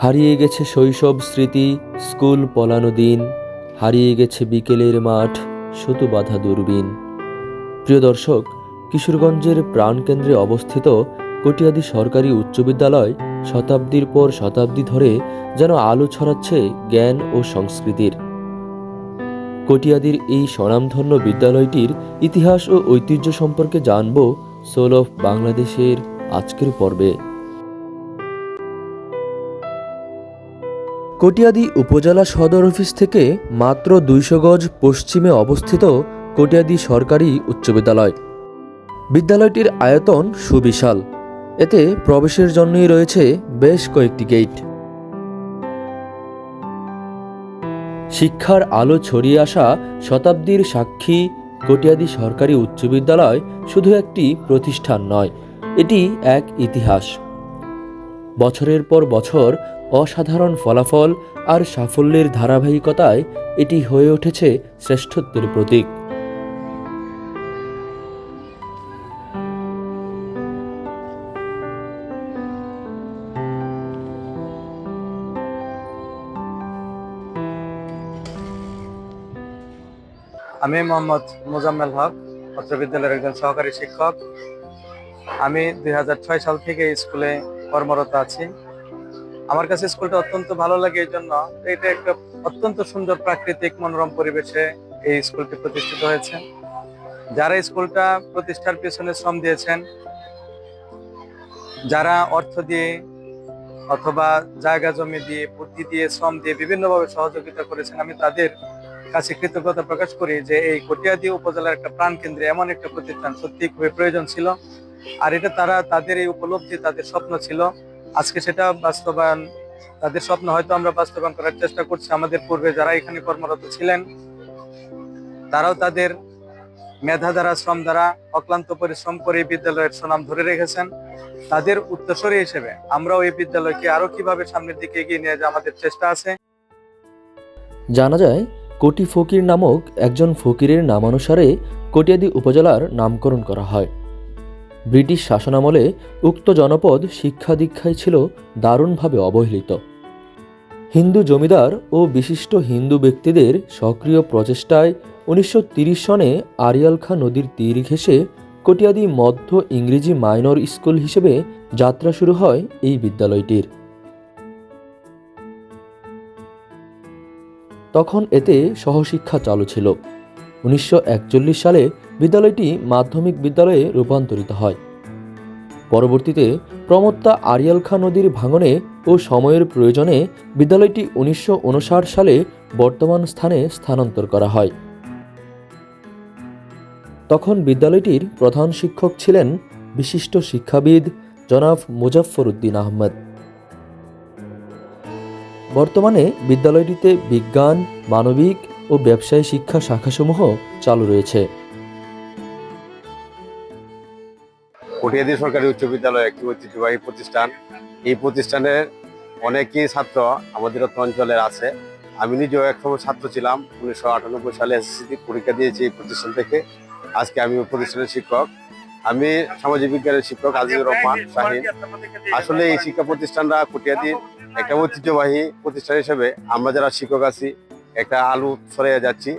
হারিয়ে গেছে শৈশব স্মৃতি, স্কুল পলানো দিন, হারিয়ে গেছে বিকেলের মাঠ শতু বাধা দূরবীন। প্রিয় দর্শক, কিশোরগঞ্জের প্রাণকেন্দ্রে অবস্থিত কটিয়াদি সরকারি উচ্চ বিদ্যালয় শতাব্দীর পর শতাব্দী ধরে যেন আলো ছড়াচ্ছে জ্ঞান ও সংস্কৃতির। কটিয়াদির এই স্বনামধন্য বিদ্যালয়টির ইতিহাস ও ঐতিহ্য সম্পর্কে জানব সোল অফ বাংলাদেশের আজকের পর্বে। কটিয়াদি উপজেলা সদর অফিস থেকে মাত্র দুইশো গজ পশ্চিমে অবস্থিত কটিয়াদি সরকারি উচ্চ বিদ্যালয়। বিদ্যালয়টির আয়তন সুবিশাল। এতে প্রবেশের জন্যই রয়েছে বেশ কয়েকটি গেট। শিক্ষার আলো ছড়িয়ে আসা শতাব্দীর সাক্ষী কটিয়াদি সরকারি উচ্চ বিদ্যালয় শুধু একটি প্রতিষ্ঠান নয়, এটি এক ইতিহাস। বছরের পর বছর অসাধারণ ফলাফল আর সাফল্যের ধারাবাহিকতায় এটি হয়ে উঠেছে শ্রেষ্ঠত্বের প্রতীক। আমি মোহাম্মদ মোজাম্মেল হক অত্র বিদ্যালয়ের একজন সহকারী শিক্ষক। আমি দুই হাজার ছয় সাল থেকে স্কুলে কর্মরত আছি। আমার কাছে স্কুলটা অত্যন্ত ভালো লাগে এই জন্য। এটা একটা অত্যন্ত সুন্দর প্রাকৃতিক মনোরম পরিবেশে এই স্কুলটি প্রতিষ্ঠিত হয়েছে। যারা স্কুলটা প্রতিষ্ঠার পেছনে শ্রম দিয়েছেন, যারা অর্থ দিয়ে অথবা জায়গা জমি দিয়ে বুদ্ধি দিয়ে শ্রম দিয়ে বিভিন্নভাবে সহযোগিতা করেছেন, আমি তাদের কাছে কৃতজ্ঞতা প্রকাশ করি যে এই কটিয়াদি উপজেলার একটা প্রাণ কেন্দ্রে এমন একটা প্রতিষ্ঠান সত্যি খুবই প্রয়োজন ছিল। আর এটা তারা, তাদের এই উপলব্ধি, তাদের স্বপ্ন ছিল আজকে সেটা বাস্তবায়ন, তাদের স্বপ্ন হয়তো আমরা বাস্তবায়ন করার চেষ্টা করছি। আমাদের পূর্বে যারা এখানে কর্মরত ছিলেন, তারাও তাদের মেধা দ্বারা, শ্রম দ্বারা অক্লান্ত পরিশ্রম করে এই বিদ্যালয়ের সুনাম ধরে রেখেছেন। তাদের উত্তরসূরি হিসেবে আমরাও এই বিদ্যালয়কে আরও কীভাবে সামনের দিকে এগিয়ে নিয়ে যাওয়া আমাদের চেষ্টা আছে। জানা যায়, কোটি ফকির নামক একজন ফকিরের নামানুসারে কটিয়াদি উপজেলার নামকরণ করা হয়। ব্রিটিশ শাসনামলে উক্ত জনপদ শিক্ষা দীক্ষায় ছিল দারুণভাবে অবহেলিত। হিন্দু জমিদার ও বিশিষ্ট হিন্দু ব্যক্তিদের সক্রিয় প্রচেষ্টায় উনিশশো সনে আরিয়ালখা নদীর তীর ঘেঁষে কটিয়াদি মধ্য ইংরেজি মাইনর স্কুল হিসেবে যাত্রা শুরু হয় এই বিদ্যালয়টির। তখন এতে সহশিক্ষা চালু ছিল। উনিশশো একচল্লিশ সালে বিদ্যালয়টি মাধ্যমিক বিদ্যালয়ে রূপান্তরিত হয়। পরবর্তীতে প্রমত্তা আরিয়াল খা নদীর ভাঙনে ও সময়ের প্রয়োজনে বিদ্যালয়টি উনিশশো উনষাট সালে বর্তমান স্থানে স্থানান্তর করা হয়। তখন বিদ্যালয়টির প্রধান শিক্ষক ছিলেন বিশিষ্ট শিক্ষাবিদ জনাব মুজাফফর উদ্দিন আহমদ। বর্তমানে বিদ্যালয়টিতে বিজ্ঞান, মানবিক ও ব্যবসায় শিক্ষা শাখাসমূহ চালু রয়েছে। কটিয়াদি সরকারি উচ্চ বিদ্যালয় একটি ঐতিহ্যবাহী প্রতিষ্ঠান। এই প্রতিষ্ঠানের অনেকই ছাত্র আমাদের অঞ্চলের আছে। আমি নিজেও এক সময় ছাত্র ছিলাম। উনিশশো আটানব্বই সালে এসএসসি পরীক্ষা দিয়েছি এই প্রতিষ্ঠান থেকে। আজকে আমি প্রতিষ্ঠানের শিক্ষক। আমি সামাজিক বিজ্ঞানের শিক্ষক আজিজুর রহমান শাহিন। আসলে এই শিক্ষা প্রতিষ্ঠানরা কটিয়াদির একটা ঐতিহ্যবাহী প্রতিষ্ঠান হিসেবে আমরা যারা শিক্ষক আছি একটা আলু ছড়াইয়া যাচ্ছি।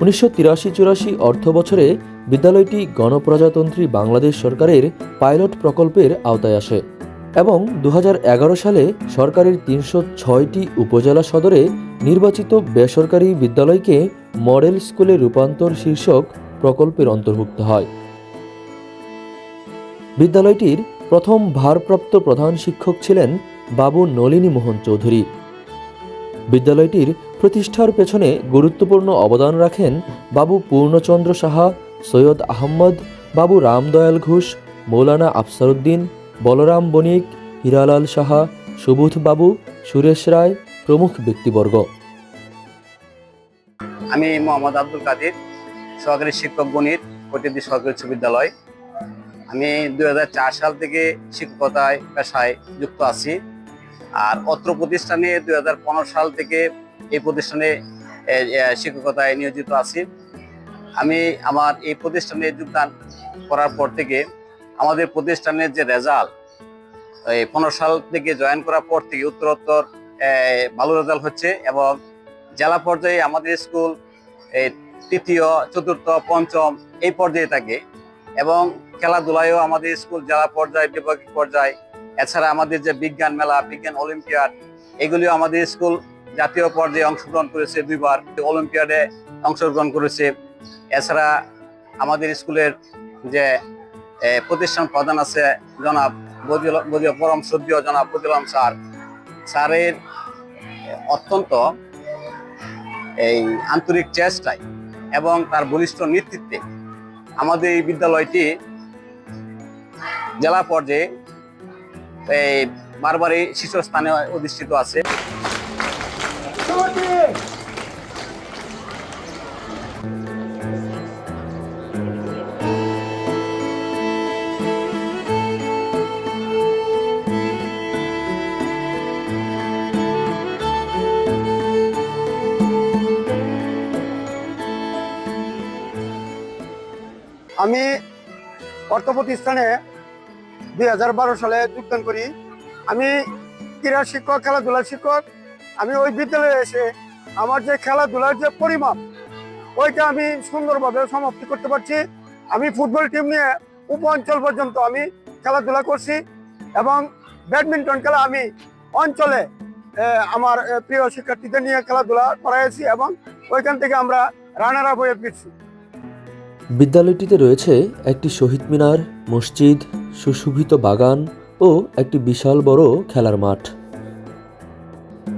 উনিশশো তিরাশি চুরাশি অর্থ বছরে বিদ্যালয়টি গণপ্রজাতন্ত্রী বাংলাদেশ সরকারের পাইলট প্রকল্পের আওতায় আসে এবং দু হাজার এগারো সালে সরকারের তিনশো ছয়টি উপজেলা সদরে নির্বাচিত বেসরকারি বিদ্যালয়কে মডেল স্কুলে রূপান্তর শীর্ষক প্রকল্পের অন্তর্ভুক্ত হয়। বিদ্যালয়টির প্রথম ভারপ্রাপ্ত প্রধান শিক্ষক ছিলেন বাবু নলিনী মোহন চৌধুরী। বিদ্যালয়টির প্রতিষ্ঠার পেছনে গুরুত্বপূর্ণ অবদান রাখেন বাবু পূর্ণচন্দ্র সাহা, সৈয়দ আহম্মদ, বাবু রামদয়াল ঘোষ, মৌলানা আফসারুদ্দিন বলরাম বণিক, হীরালাল সাহা, সুবোধ বাবু, সুরেশ রায় প্রমুখ ব্যক্তিবর্গ। আমি মোহাম্মদ আব্দুল কাদির, সহকারী শিক্ষক গণিত প্রতিটি সরকারি উচ্চ বিদ্যালয়। আমি দু হাজার চার সাল থেকে শিক্ষকতায় পেশায় যুক্ত আছি। আর অত্র প্রতিষ্ঠানে দু হাজার পনেরো সাল থেকে এই প্রতিষ্ঠানে শিক্ষকতায় নিয়োজিত আছি। আমি আমার এই প্রতিষ্ঠানে যোগদান করার পর থেকে আমাদের প্রতিষ্ঠানের যে রেজাল্ট এই পনেরো সাল থেকে জয়েন করার পর থেকে উত্তরোত্তর ভালো রেজাল্ট হচ্ছে এবং জেলা পর্যায়ে আমাদের স্কুল এই তৃতীয়, চতুর্থ, পঞ্চম এই পর্যায়ে থাকে এবং খেলাধুলায়ও আমাদের স্কুল জেলা পর্যায়ে, বিভাগীয় পর্যায়ে এছাড়া আমাদের যে বিজ্ঞান মেলা, বিজ্ঞান অলিম্পিয়াড এগুলিও আমাদের স্কুল জাতীয় পর্যায়ে অংশগ্রহণ করেছে দুইবার। অলিম্পিয়াডে অংশগ্রহণ করেছে। এছাড়া আমাদের স্কুলের যে প্রতিষ্ঠান প্রধান আছে জনাব বদিউল পরম সদ্য জনাব বদিউলাম স্যার। স্যারের অত্যন্ত এই আন্তরিক চেষ্টায় এবং তার বলিষ্ঠ নেতৃত্বে আমাদের এই বিদ্যালয়টি জেলা পর্যায়ে বারবারই শীর্ষস্থানে অধিষ্ঠিত আছে। আমি অর্থ প্রতিষ্ঠানে দুই হাজার বারো সালে যোগদান করি। আমি ক্রীড়া শিক্ষক খেলাধুলা শিক্ষক। আমি ওই বিদ্যালয়ে এসে আমার যে খেলাধুলার যে পরিমাপ, ওইটা আমি সুন্দরভাবে সমাপ্তি করতে পারছি। আমি ফুটবল টিম নিয়ে উপ অঞ্চল পর্যন্ত আমি খেলাধুলা করছি এবং ব্যাডমিন্টন খেলা আমি অঞ্চলে আমার প্রিয় শিক্ষার্থীদের নিয়ে খেলাধুলা করাইছি এবং ওইখান থেকে আমরা রানার আপ হয়ে ফিরছি। বিদ্যালয়টিতে রয়েছে একটি শহীদ মিনার, মসজিদ সুশোভিত বাগান ও একটি বিশাল বড় খেলার মাঠ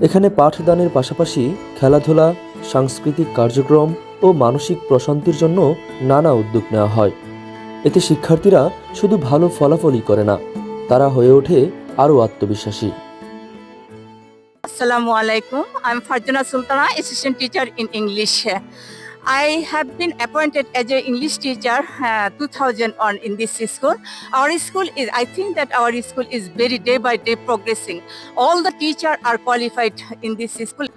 এখানে পাঠদানের পাশাপাশি খেলাধুলা সাংস্কৃতিক কার্যক্রম ও মানসিক প্রশান্তির জন্য নানা উদ্যোগ নেওয়া হয় এতে শিক্ষার্থীরা শুধু ভালো ফলাফলই করে না তারা হয়ে ওঠে আরও আত্মবিশ্বাসী Assalamu alaikum. I'm Farjana Sultana, assistant teacher in English. I have been appointed as an English teacher uh, 2001 in this school. Our school is, I think that our school is very day by day progressing. All the teachers are qualified in this school.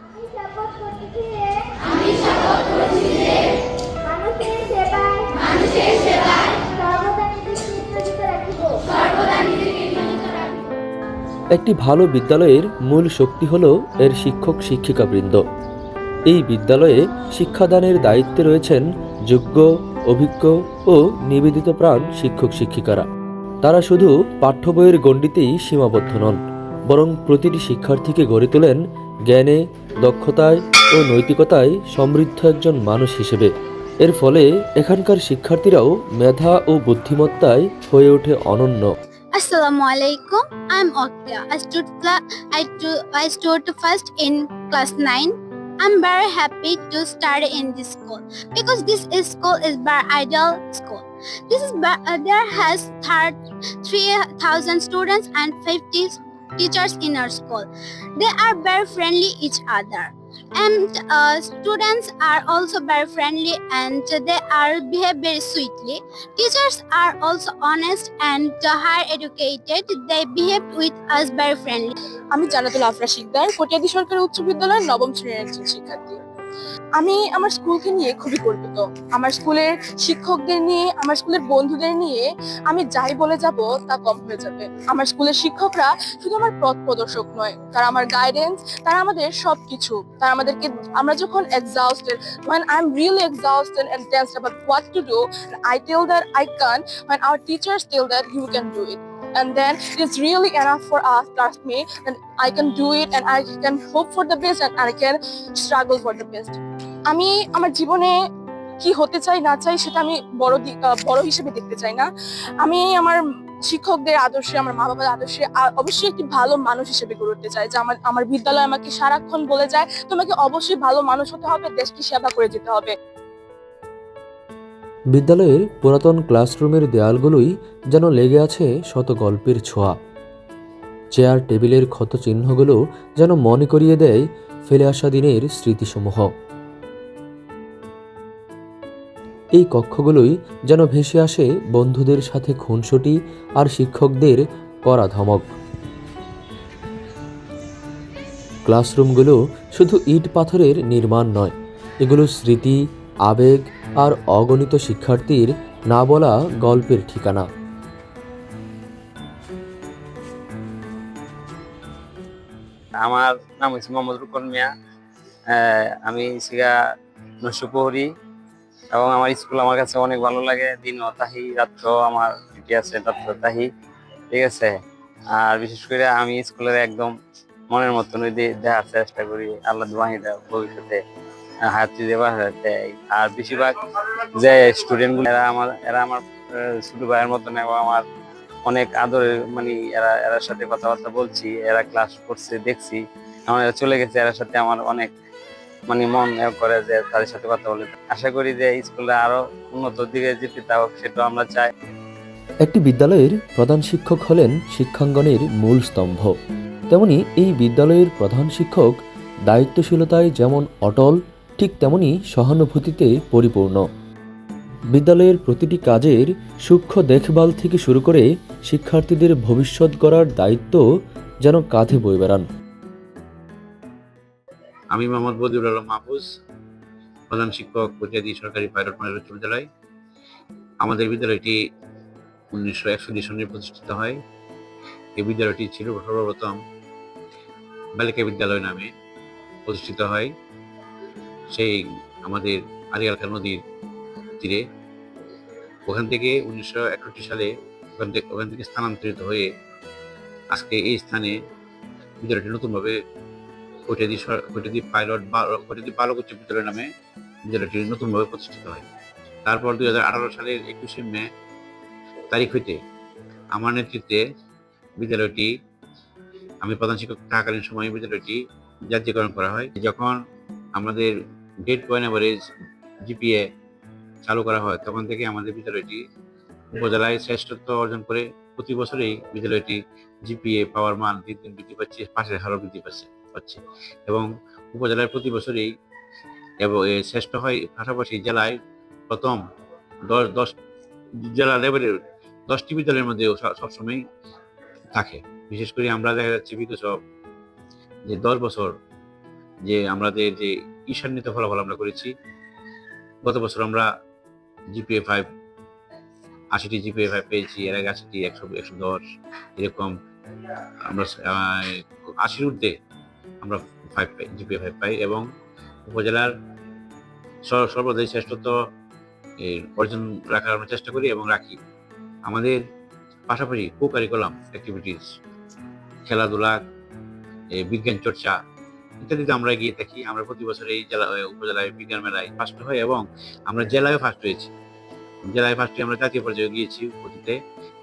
একটি ভালো বিদ্যালয়ের মূল শক্তি হল এর শিক্ষক শিক্ষিকাবৃন্দ এই বিদ্যালয়ে শিক্ষাদানের দায়িত্বে রয়েছেন যোগ্য অভিজ্ঞ ও নিবেদিত প্রাণ শিক্ষক শিক্ষিকারা তারা শুধু পাঠ্য বইয়ের গণ্ডিতেই সীমাবদ্ধ নন বরং প্রতিটি শিক্ষার্থীকে গড়ে তোলেন জ্ঞানে দক্ষতায় ও নৈতিকতায় সমৃদ্ধ একজন মানুষ হিসেবে এর ফলে এখানকার শিক্ষার্থীরাও মেধা ও বুদ্ধিমত্তায় হয়ে ওঠে অনন্য Assalamu alaikum. I'm Okta. I stood cla- I, do- I stood first in class 9. I'm very happy to study in this school because this school is very ideal school. This is ba- uh, there has third 3,000 students and 50 teachers in our school. They are very friendly each other. And uh, students are also very friendly and they are behave very sweetly. Teachers are also honest and uh, higher educated. They behave with us very friendly. আমি জানাতুল আফরা শিকদার কটিয়াদি সরকারি উচ্চ বিদ্যালয়ের নবম শ্রেণির শিক্ষার্থী আমি আমার স্কুলকে নিয়ে খুবই গর্বিত। আমার স্কুলের শিক্ষকদের নিয়ে, আমার স্কুলের বন্ধুদের নিয়ে আমি যাই বলে যাব তা কম হয়ে যাবে। আমার স্কুলের শিক্ষকরা শুধু আমার পথ প্রদর্শক নয়, তারা আমার গাইডেন্স তারা আমাদের সবকিছু। তারা আমাদেরকে, আমরা যখন exhausted when I'm really exhausted and tensed about what to do and I tell that I can when our teachers tell that you can do it and then it's really enough for us, trust me, and I can do it, and I can hope for the best, and I can struggle for the best. আমি আমার জীবনে কি হতে চাই, না চাই, সেটা আমি বড় বড় হিসেবে দেখতে চাই না। আমি আমার শিক্ষকদের আদর্শে, আমার মা বাবার আদর্শে অবশ্যই একটি ভালো মানুষ হিসেবে গড়ে উঠতে চাই। যে আমার আমার বিদ্যালয় আমাকে সারাক্ষণ বলে যায়, তোমাকে অবশ্যই ভালো মানুষ হতে হবে, দেশকে সেবা করে যেতে হবে। বিদ্যালয়ের পুরাতন ক্লাসরুমের দেয়ালগুলোই যেন লেগে আছে শত গল্পের ছোঁয়া। চেয়ার টেবিলের ক্ষত চিহ্নগুলো যেন মনে করিয়ে দেয় ফেলে আসা দিনের স্মৃতিসমূহ। এই কক্ষগুলোই যেন ভেসে আসে বন্ধুদের সাথে খুনসুটি আর শিক্ষকদের করা ধমক। ক্লাসরুমগুলো শুধু ইট পাথরের নির্মাণ নয়, এগুলো স্মৃতি, আবেগ আর অগণিত শিক্ষার্থীর না বলা গল্পের ঠিকানা। আমার নাম হচ্ছে মোহাম্মদ রুকন মিয়া। আমি শিখা নসুপহরি এবং আমার স্কুল আমার কাছে অনেক ভালো লাগে। দিন তাহি রাত্র আমার ডিউটি আছে রাত্র তাহি, ঠিক আছে? আর বিশেষ করে আমি স্কুলের একদম মনের মতন দেখার চেষ্টা করি, আল্লাহ দুয়াহিদা ভবিষ্যতে। হায়াত দেওয়া দেয় আর বেশিরভাগ যে স্টুডেন্টগুলো, এরা আমার এরা আমার ছোট ভাইয়ের মতন এবং আমার অনেক আদরের মানে এরা, এরার সাথে কথাবার্তা বলছি, এরা ক্লাস করছে, দেখছি। আমার এরা চলে গেছে, এরার সাথে আমার অনেক মানে মন করে যে তাদের সাথে কথা বলে। আশা করি যে স্কুলে আরও উন্নত দিকে যেতে তাও সেটা আমরা চাই। একটি বিদ্যালয়ের প্রধান শিক্ষক হলেন শিক্ষাঙ্গনের মূল স্তম্ভ। তেমনি এই বিদ্যালয়ের প্রধান শিক্ষক দায়িত্বশীলতায় যেমন অটল ঠিক তেমনি সহানুভূতিতে পরিপূর্ণ। বিদ্যালয়ের প্রতিটি কাজের সূক্ষ্ম দেখভাল থেকে শুরু করে শিক্ষার্থীদের ভবিষ্যৎ গড়ার দায়িত্ব যেন কাঁধে বয়ে বেড়ান। আমি মোহাম্মদ বদিউল আলম মাহফুজ, প্রধান শিক্ষক কটিয়াদি সরকারি পাইলট মডেল উচ্চ বিদ্যালয়। আমাদের বিদ্যালয়টি উনিশশো একষট্টি সনে প্রতিষ্ঠিত হয়। এই বিদ্যালয়টি ছিল সর্বপ্রথম বালিকা বিদ্যালয় নামে প্রতিষ্ঠিত হয়। সেই আমাদের আরিয়ালখা নদীর তীরে। ওখান থেকে উনিশশো একষট্টি সালে ওখান থেকে ওখান থেকে স্থানান্তরিত হয়ে আজকে এই স্থানে বিদ্যালয়টি নতুনভাবে কটিয়াদি সর- কটিয়াদি পাইলট বা বালক উচ্চ বিদ্যালয় নামে বিদ্যালয়টি নতুনভাবে প্রতিষ্ঠিত হয়। তারপর দুই হাজার আঠারো সালের একুশে মে তারিখ হইতে আমার নেতৃত্বে বিদ্যালয়টি, আমি প্রধান শিক্ষক থাকাকালীন সময়ে বিদ্যালয়টি জাতীয়করণ করা হয়। যখন আমাদের গেট পয়েন্ট অ্যাভারেজ জিপিএ চালু করা হয়, তখন থেকে আমাদের বিদ্যালয়টি উপজেলায় শ্রেষ্ঠত্ব অর্জন করে প্রতি বছরেই বিদ্যালয়টি জিপিএ পাওয়ার মান দিন দিন বৃদ্ধি পাচ্ছে, পাশের হারও বৃদ্ধি পাচ্ছে পাচ্ছে। এবং উপজেলায় প্রতি বছরেই এবং শ্রেষ্ঠ হয়, পাশাপাশি জেলায় প্রথম দশ দশ জেলা লেভেলের দশটি বিদ্যালয়ের মধ্যেও সবসময় থাকে। বিশেষ করে আমরা দেখা যাচ্ছে বিগত যে দশ বছর যে আমাদের যে ঈশান্বিত ফলাফল আমরা করেছি। গত বছর আমরা জিপিএ ফাইভ, আশিটি জিপিএ ফাইভ পেয়েছি, এর আগে আশিটি, একশো একশো দশ, এরকম আমরা আশির ঊর্ধ্বে আমরা ফাইভ পাই, জিপিএ ফাইভ পাই এবং উপজেলার সর্বদাই শ্রেষ্ঠত্ব অর্জন রাখার আমরা চেষ্টা করি এবং রাখি। আমাদের পাশাপাশি কো কারিকুলাম অ্যাক্টিভিটিস খেলাধুলা বিজ্ঞান চর্চা ইত্যাদিতে আমরা গিয়ে থাকি আমরা প্রতি বছর এই জেলা উপজেলায়, বিজ্ঞান মেলায় ফার্স্ট হই এবং আমরা জেলায় ফার্স্ট হয়েছি। জেলায় ফার্স্ট আমরা জাতীয় পর্যায়ে গিয়েছি অতীতে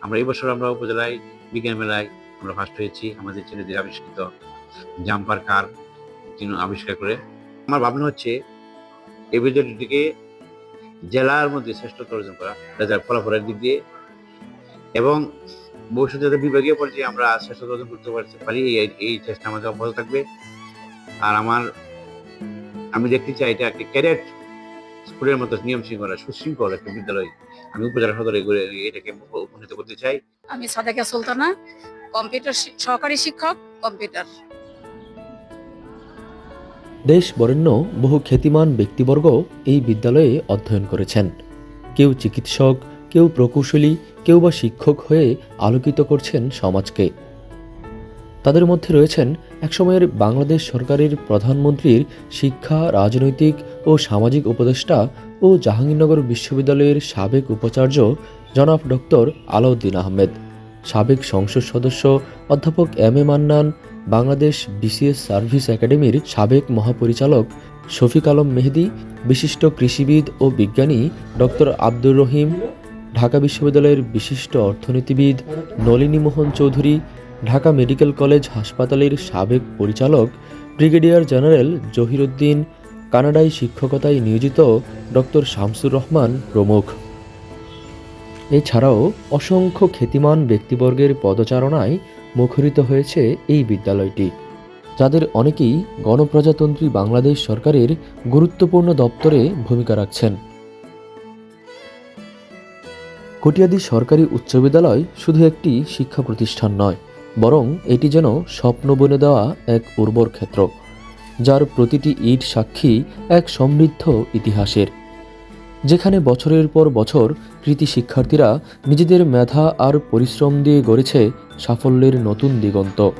আমরা এই বছর আমরা উপজেলায় বিজ্ঞান মেলায় আমরা ফার্স্ট হয়েছি। আমাদের ছেলেদের আবিষ্কৃত জাম্পার কার তিনি আবিষ্কার করে। আমার ভাবনা হচ্ছে এই বিদ্যালয়টিকে জেলার মধ্যে শ্রেষ্ঠত্ব অর্জন করা রেজাল্ট ফলাফলের দিক দিয়ে এবং ভবিষ্যতে যাতে বিভাগীয় পর্যায়ে আমরা শ্রেষ্ঠত্ব অর্জন করতে পারি এই চেষ্টা আমাদের অব্যাহত থাকবে। আর আমার আমি দেখতে চাই এটা একটি ক্যাডেট স্কুলের মতো নিয়ম শৃঙ্খলা সুশৃঙ্খল একটা বিদ্যালয়। আমি উপজেলা সদরে এটাকে উপনীত করতে চাই। আমি সাদেকা সুলতানা কম্পিউটার সহকারী শিক্ষক কম্পিউটার। দেশ বরেণ্য বহু খ্যাতিমান ব্যক্তিবর্গ এই বিদ্যালয়ে অধ্যয়ন করেছেন। কেউ চিকিৎসক কেউ প্রকৌশলী কেউ বা শিক্ষক হয়ে আলোকিত করছেন সমাজকে। তাদের মধ্যে রয়েছেন একসময়ের বাংলাদেশ সরকারের প্রধানমন্ত্রীর শিক্ষা, রাজনৈতিক ও সামাজিক উপদেষ্টা ও জাহাঙ্গীরনগর বিশ্ববিদ্যালয়ের সাবেক উপাচার্য জনাব ডক্টর আলাউদ্দিন আহমেদ। সাবেক সংসদ সদস্য অধ্যাপক M A Mannan, Bangladesh BCS service একাডেমির সাবেক মহাপরিচালক শফিক আলম মেহেদি, বিশিষ্ট কৃষিবিদ ও বিজ্ঞানী ডক্টর আব্দুর রহিম, ঢাকা বিশ্ববিদ্যালয়ের বিশিষ্ট অর্থনীতিবিদ নলিনী মোহন চৌধুরী ঢাকা মেডিকেল কলেজ হাসপাতালের সাবেক পরিচালক ব্রিগেডিয়ার জেনারেল জহিরুদ্দিন, কানাডায় শিক্ষকতায় নিয়োজিত ডক্টর শামসুর রহমান প্রমুখ। এছাড়াও অসংখ্য খ্যাতিমান ব্যক্তিবর্গের পদচারণায় মুখরিত হয়েছে এই বিদ্যালয়টি, যাদের অনেকেই গণপ্রজাতন্ত্রী বাংলাদেশ সরকারের গুরুত্বপূর্ণ দপ্তরে ভূমিকা রাখছেন। কটিয়াদি সরকারি উচ্চ বিদ্যালয় শুধু একটি শিক্ষা প্রতিষ্ঠান নয় বরং এটি যেন স্বপ্ন বনে দেওয়া এক উর্বর ক্ষেত্র, যার প্রতিটি ইট সাক্ষী এক সমৃদ্ধ ইতিহাসের। যেখানে বছরের পর বছর কৃতি শিক্ষার্থীরা নিজেদের মেধা আর পরিশ্রম দিয়ে গড়েছে সাফল্যের নতুন দিগন্ত।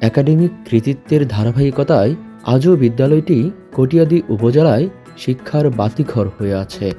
একাডেমিক কৃতিত্বের ধারাবাহিকতায় আজও বিদ্যালয়টি কটিয়াদি উপজেলায় শিক্ষার বাতিঘর হয়ে আছে।